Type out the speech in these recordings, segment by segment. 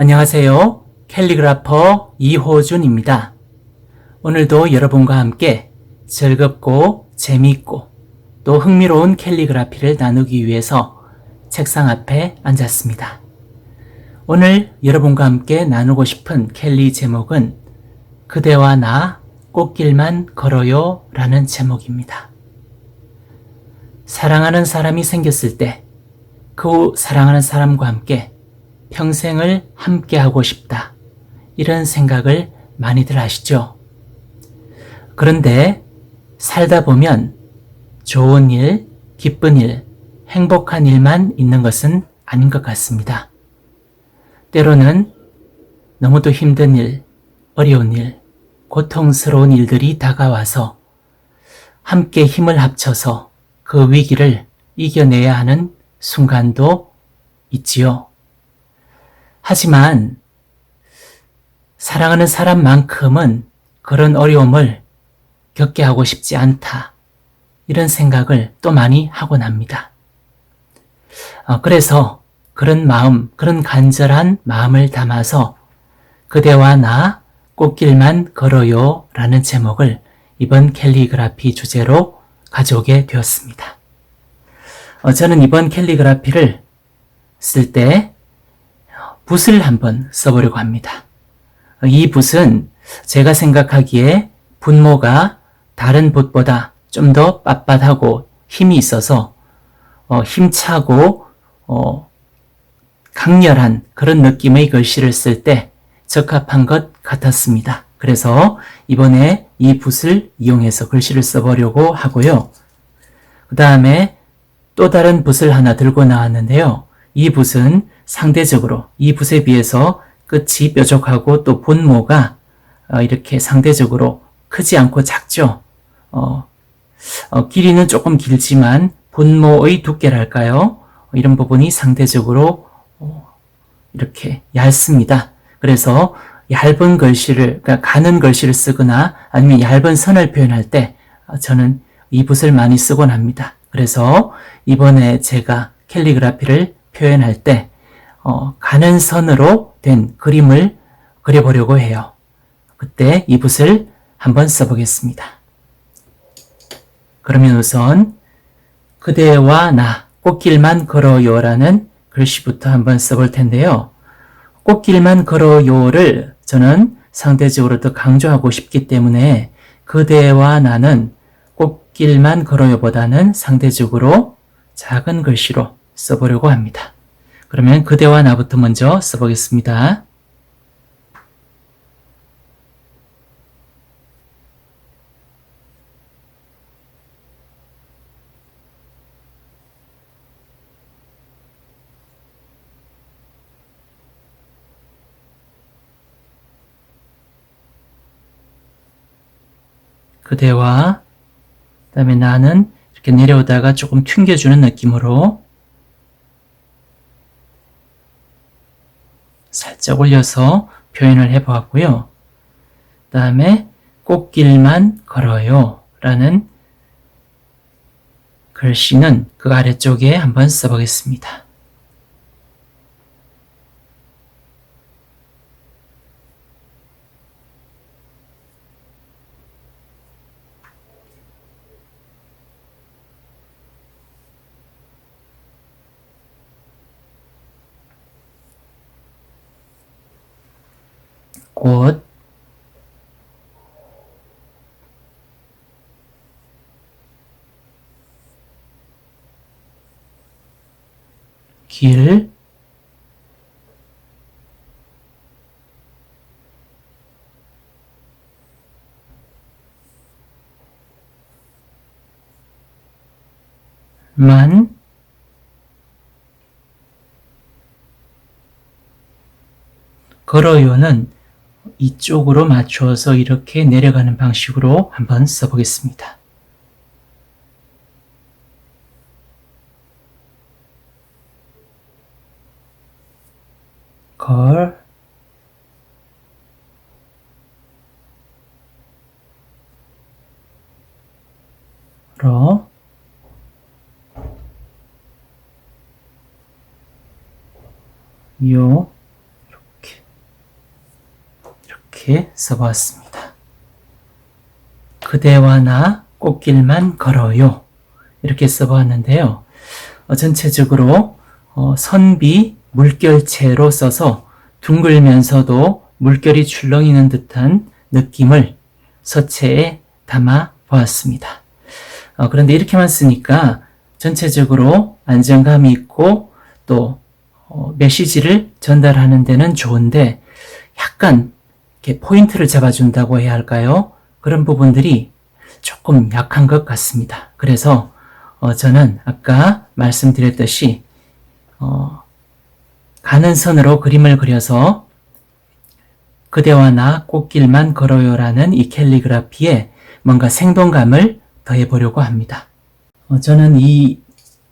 안녕하세요. 캘리그라퍼 이호준입니다. 오늘도 여러분과 함께 즐겁고 재미있고 또 흥미로운 캘리그라피를 나누기 위해서 책상 앞에 앉았습니다. 오늘 여러분과 함께 나누고 싶은 캘리 제목은 그대와 나 꽃길만 걸어요 라는 제목입니다. 사랑하는 사람이 생겼을 때 그 사랑하는 사람과 함께 평생을 함께하고 싶다. 이런 생각을 많이들 하시죠? 그런데 살다 보면 좋은 일, 기쁜 일, 행복한 일만 있는 것은 아닌 것 같습니다. 때로는 너무도 힘든 일, 어려운 일, 고통스러운 일들이 다가와서 함께 힘을 합쳐서 그 위기를 이겨내야 하는 순간도 있지요. 하지만 사랑하는 사람만큼은 그런 어려움을 겪게 하고 싶지 않다. 이런 생각을 또 많이 하곤 합니다. 어, 그래서 그런 마음, 그런 간절한 마음을 담아서 그대와 나 꽃길만 걸어요 라는 제목을 이번 캘리그라피 주제로 가져오게 되었습니다. 어, 저는 이번 캘리그라피를 쓸때 붓을 한번 써보려고 합니다. 어, 이 붓은 제가 생각하기에 분모가 다른 붓보다 좀 더 빳빳하고 힘이 있어서 어, 힘차고 어, 강렬한 그런 느낌의 글씨를 쓸 때 적합한 것 같았습니다. 그래서 이번에 이 붓을 이용해서 글씨를 써보려고 하고요. 그 다음에 또 다른 붓을 하나 들고 나왔는데요. 이 붓은 상대적으로 이 붓에 비해서 끝이 뾰족하고 또 본모가 어, 이렇게 상대적으로 크지 않고 작죠. 어, 어, 길이는 조금 길지만 본모의 두께랄까요? 이런 부분이 상대적으로 어, 이렇게 얇습니다. 그래서 얇은 글씨를, 그러니까 가는 글씨를 쓰거나 아니면 얇은 선을 표현할 때 어, 저는 이 붓을 많이 쓰곤 합니다. 그래서 이번에 제가 캘리그라피를 표현할 때 어, 가는 선으로 된 그림을 그려보려고 해요. 그때 이 붓을 한번 써보겠습니다. 그러면 우선 그대와 나 꽃길만 걸어요라는 글씨부터 한번 써볼 텐데요. 꽃길만 걸어요를 저는 상대적으로 더 강조하고 싶기 때문에 그대와 나는 꽃길만 걸어요보다는 상대적으로 작은 글씨로 써보려고 합니다. 그러면 그대와 나부터 먼저 써보겠습니다. 그대와 그 다음에 나는 이렇게 내려오다가 조금 튕겨주는 느낌으로 살짝 올려서 표현을 해보았고요. 그 다음에 꽃길만 걸어요 라는 글씨는 그 아래쪽에 한번 써보겠습니다. 꽃 길, 만, 걸어요는 이쪽으로 맞춰서 이렇게 내려가는 방식으로 한번 써보겠습니다. 걸러 요, 이렇게. 이렇게 써보았습니다. 그대와 나 꽃길만 걸어요. 이렇게 써보았는데요. 어, 전체적으로 어, 선비 물결체로 써서 둥글면서도 물결이 출렁이는 듯한 느낌을 서체에 담아 보았습니다. 어, 그런데 이렇게만 쓰니까 전체적으로 안정감이 있고 또 어, 메시지를 전달하는 데는 좋은데 약간 이렇게 포인트를 잡아준다고 해야 할까요? 그런 부분들이 조금 약한 것 같습니다. 그래서 어, 저는 아까 말씀드렸듯이 어, 가는 선으로 그림을 그려서 그대와 나 꽃길만 걸어요라는 이 캘리그라피에 뭔가 생동감을 더해 보려고 합니다. 어, 저는 이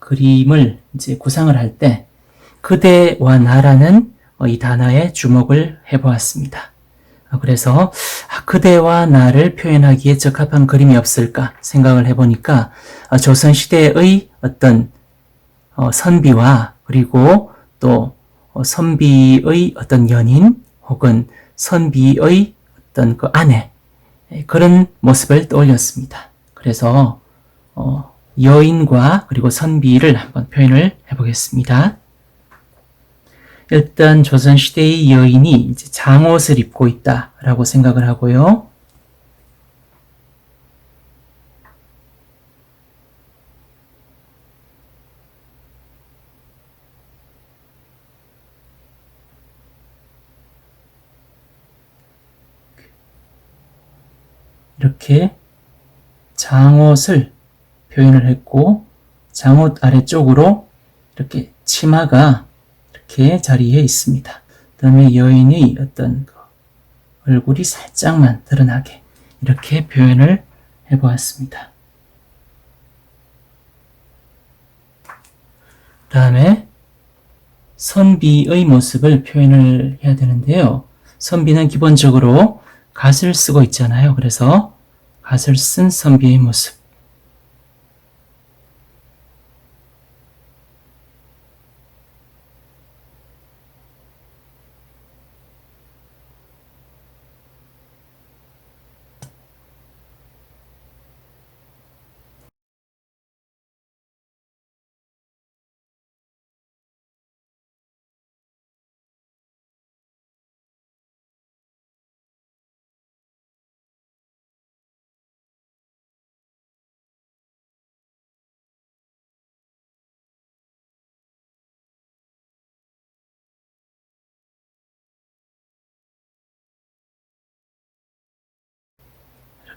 그림을 이제 구상을 할 때 그대와 나라는 어, 이 단어에 주목을 해 보았습니다. 어, 그래서 아, 그대와 나를 표현하기에 적합한 그림이 없을까 생각을 해 보니까 어, 조선 시대의 어떤 어, 선비와 그리고 또 어, 선비의 어떤 연인 혹은 선비의 어떤 그 아내 예, 그런 모습을 떠올렸습니다. 그래서 어, 여인과 그리고 선비를 한번 표현을 해보겠습니다. 일단 조선시대의 여인이 이제 장옷을 입고 있다라고 생각을 하고요. 이렇게 장옷을 표현을 했고 장옷 아래쪽으로 이렇게 치마가 이렇게 자리에 있습니다. 그 다음에 여인의 어떤 얼굴이 살짝만 드러나게 이렇게 표현을 해보았습니다. 그 다음에 선비의 모습을 표현을 해야 되는데요. 선비는 기본적으로 갓을 쓰고 있잖아요. 그래서 갓을 쓴 선비의 모습.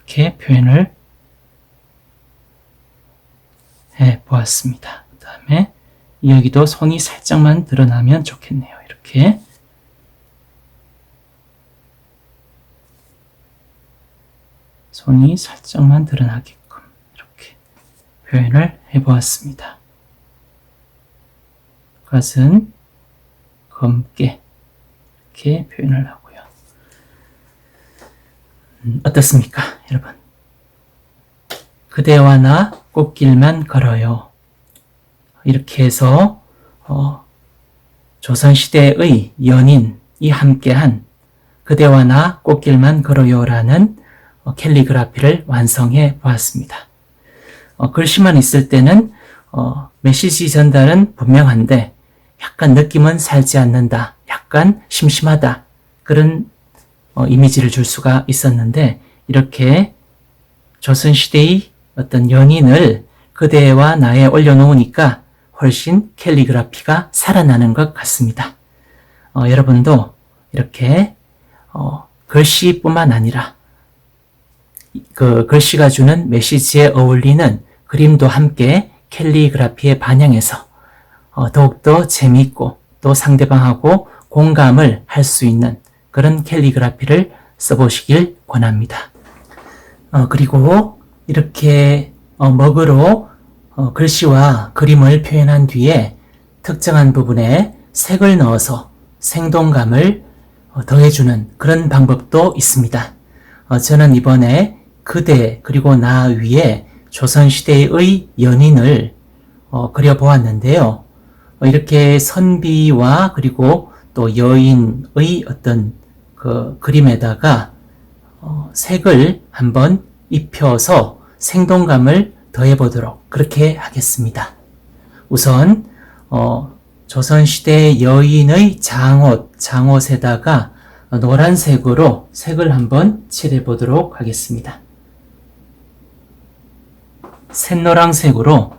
이렇게 표현을 해 보았습니다. 그 다음에 여기도 손이 살짝만 드러나면 좋겠네요. 이렇게 손이 살짝만 드러나게끔 이렇게 표현을 해 보았습니다. 것은 검게 이렇게 표현을 하고 음, 어떻습니까, 여러분? 그대와 나 꽃길만 걸어요. 이렇게 해서 어, 조선시대의 연인이 함께한 그대와 나 꽃길만 걸어요라는 어, 캘리그라피를 완성해 보았습니다. 어, 글씨만 있을 때는 어, 메시지 전달은 분명한데 약간 느낌은 살지 않는다. 약간 심심하다. 그런 어, 이미지를 줄 수가 있었는데 이렇게 조선시대의 어떤 연인을 그대와 나에 올려놓으니까 훨씬 캘리그라피가 살아나는 것 같습니다. 어, 여러분도 이렇게 어, 글씨뿐만 아니라 그 글씨가 주는 메시지에 어울리는 그림도 함께 캘리그라피에 반영해서 어, 더욱더 재미있고 또 상대방하고 공감을 할 수 있는 그런 캘리그라피를 써보시길 권합니다. 어, 그리고 이렇게 어, 먹으로 어, 글씨와 그림을 표현한 뒤에 특정한 부분에 색을 넣어서 생동감을 어, 더해주는 그런 방법도 있습니다. 어, 저는 이번에 그대 그리고 나 위에 조선시대의 연인을 어, 그려보았는데요. 이렇게 선비와 그리고 또 여인의 어떤 그 그림에다가 어, 색을 한번 입혀서 생동감을 더해보도록 그렇게 하겠습니다. 우선 어, 조선시대 여인의 장옷, 장옷에다가 노란색으로 색을 한번 칠해 보도록 하겠습니다. 샛노랑색으로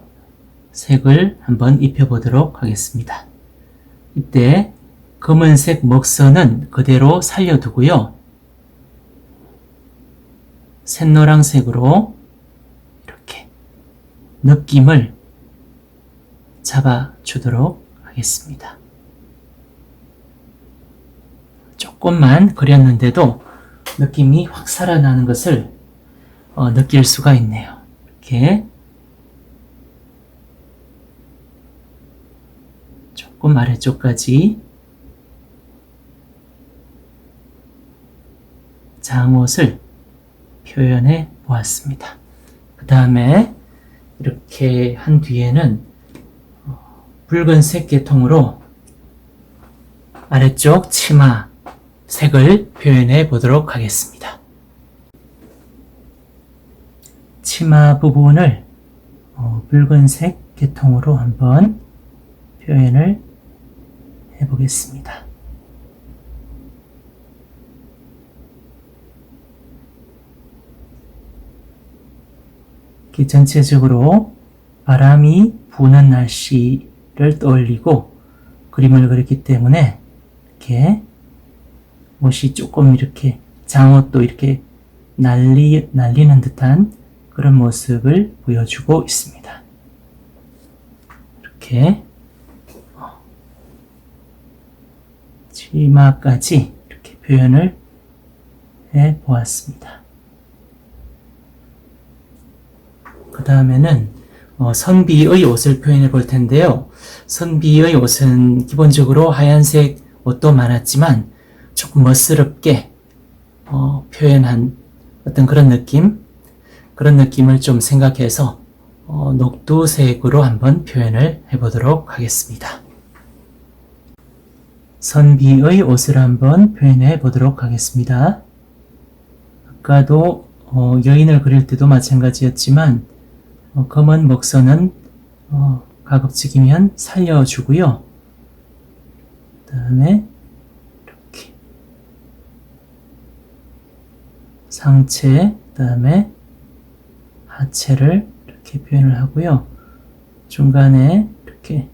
색을 한번 입혀 보도록 하겠습니다. 이때 검은색 먹선은 그대로 살려두고요. 샛노랑색으로 이렇게 느낌을 잡아주도록 하겠습니다. 조금만 그렸는데도 느낌이 확 살아나는 것을 어, 느낄 수가 있네요. 이렇게 조금 아래쪽까지 장옷을 표현해 보았습니다. 그 다음에 이렇게 한 뒤에는 어, 붉은색 계통으로 아래쪽 치마 색을 표현해 보도록 하겠습니다. 치마 부분을 어, 붉은색 계통으로 한번 표현을 해 보겠습니다. 전체적으로 바람이 부는 날씨를 떠올리고 그림을 그렸기 때문에 이렇게 옷이 조금 이렇게 장옷도 이렇게 날리, 날리는 듯한 그런 모습을 보여주고 있습니다. 이렇게 어, 치마까지 이렇게 표현을 해 보았습니다. 그 다음에는 어, 선비의 옷을 표현해 볼 텐데요. 선비의 옷은 기본적으로 하얀색 옷도 많았지만 조금 멋스럽게 어, 표현한 어떤 그런 느낌, 그런 느낌을 좀 생각해서 어, 녹두색으로 한번 표현을 해보도록 하겠습니다. 선비의 옷을 한번 표현해 보도록 하겠습니다. 아까도 어, 여인을 그릴 때도 마찬가지였지만 어, 검은 목선은 어, 가급적이면 살려주고요. 그 다음에 이렇게 상체, 그 다음에 하체를 이렇게 표현을 하고요. 중간에 이렇게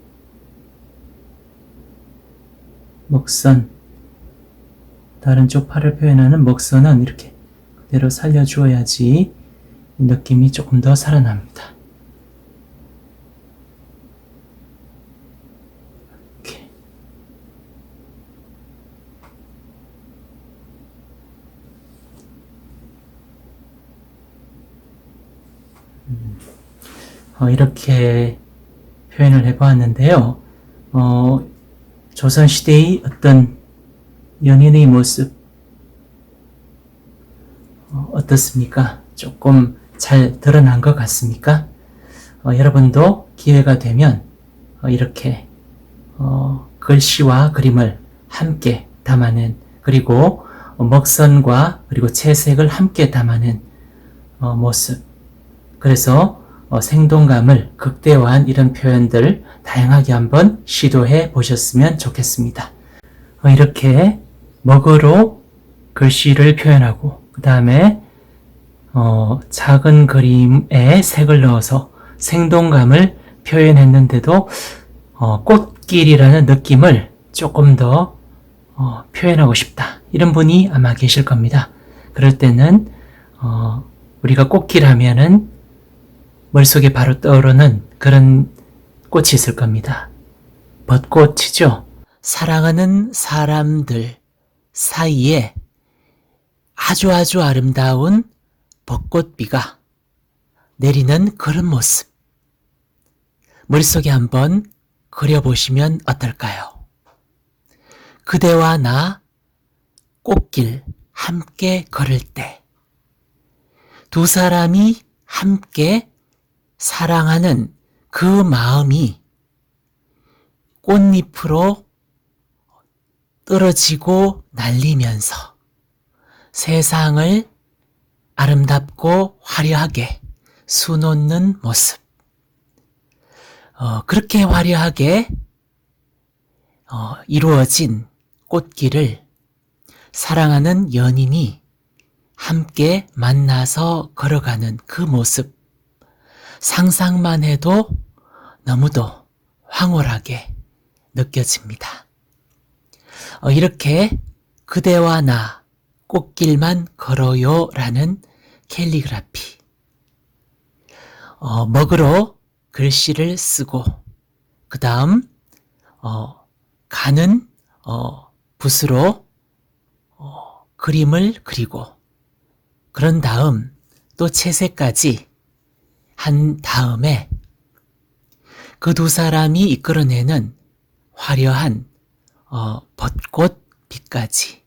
목선, 다른 쪽 팔을 표현하는 목선은 이렇게 그대로 살려주어야지 느낌이 조금 더 살아납니다. 이렇게. 음, 어, 이렇게 표현을 해보았는데요. 어, 조선시대의 어떤 연인의 모습, 어, 어떻습니까? 조금 잘 드러난 것 같습니까? 어, 여러분도 기회가 되면 어, 이렇게 어, 글씨와 그림을 함께 담아낸 그리고 먹선과 그리고 채색을 함께 담아낸 어, 모습 그래서 어, 생동감을 극대화한 이런 표현들 다양하게 한번 시도해 보셨으면 좋겠습니다. 어, 이렇게 먹으로 글씨를 표현하고 그 다음에 어, 작은 그림에 색을 넣어서 생동감을 표현했는데도 어, 꽃길이라는 느낌을 조금 더 어, 표현하고 싶다. 이런 분이 아마 계실 겁니다. 그럴 때는 어, 우리가 꽃길 하면은 머릿속에 바로 떠오르는 그런 꽃이 있을 겁니다. 벚꽃이죠. 사랑하는 사람들 사이에 아주 아주 아름다운 벚꽃비가 내리는 그런 모습. 머릿속에 한번 그려보시면 어떨까요? 그대와 나 꽃길 함께 걸을 때 두 사람이 함께 사랑하는 그 마음이 꽃잎으로 떨어지고 날리면서 세상을 아름답고 화려하게 수놓는 모습. 어, 그렇게 화려하게 어, 이루어진 꽃길을 사랑하는 연인이 함께 만나서 걸어가는 그 모습. 상상만 해도 너무도 황홀하게 느껴집니다. 어, 이렇게 그대와 나 꽃길만 걸어요 라는 캘리그라피. 어, 먹으로 글씨를 쓰고, 그 다음, 어, 가는, 어, 붓으로, 어, 그림을 그리고, 그런 다음 또 채색까지 한 다음에 그 두 사람이 이끌어내는 화려한 어, 벚꽃 빛까지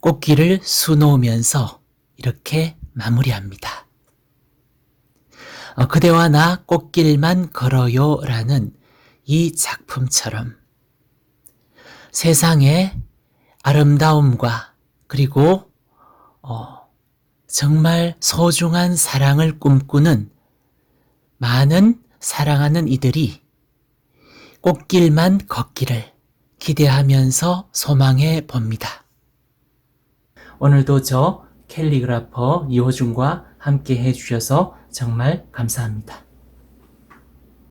꽃길을 수놓으면서 이렇게 마무리합니다. 어, 그대와 나 꽃길만 걸어요 라는 이 작품처럼 세상의 아름다움과 그리고 어, 정말 소중한 사랑을 꿈꾸는 많은 사랑하는 이들이 꽃길만 걷기를 기대하면서 소망해 봅니다. 오늘도 저 캘리그라퍼 이호준과 함께 해주셔서 정말 감사합니다.